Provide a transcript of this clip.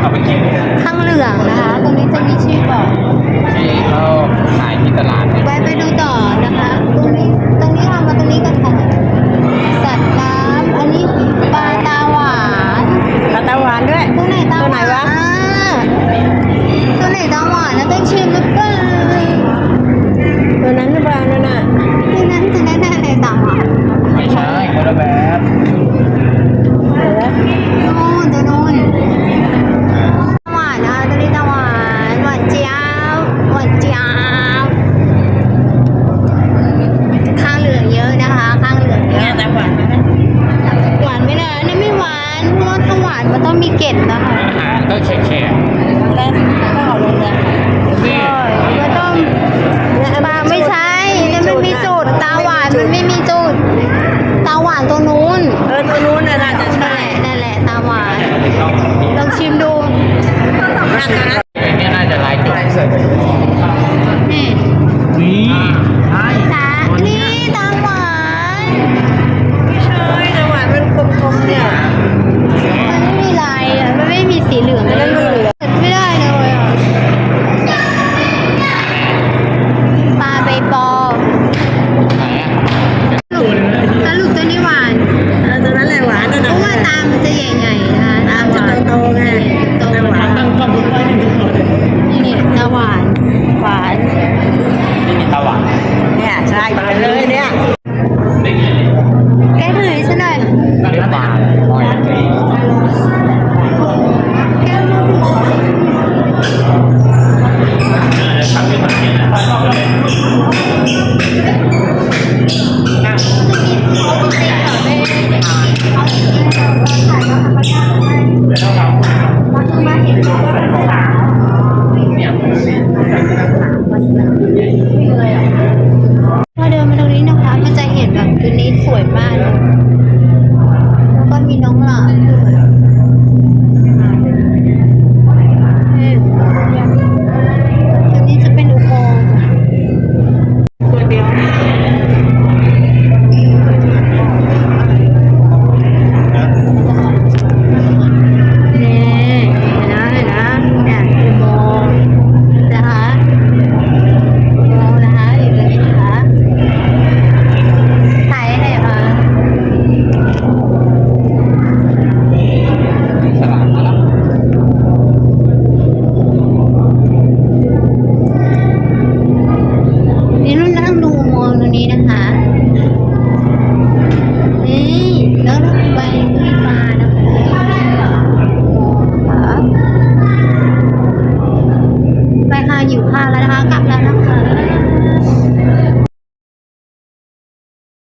เอาไปกินข้างเหลืองนะคะ ตรงนี้จะมีชื่อบอกที่เขาขายที่ตลาดแวะไปดูต่อารมันต้องมีเกล็ดนะคะอาหารต้ก็แข็งแรกก็เอาลงเลยๆนี่ก็ต้องปลาไม่ใช่เนี่ยมันมีจุด ตาหวานมันไม่มีจุด ตาหวานตรงนู้ சொல்லி வந்து Thank you. 来了哈嘎